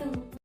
too.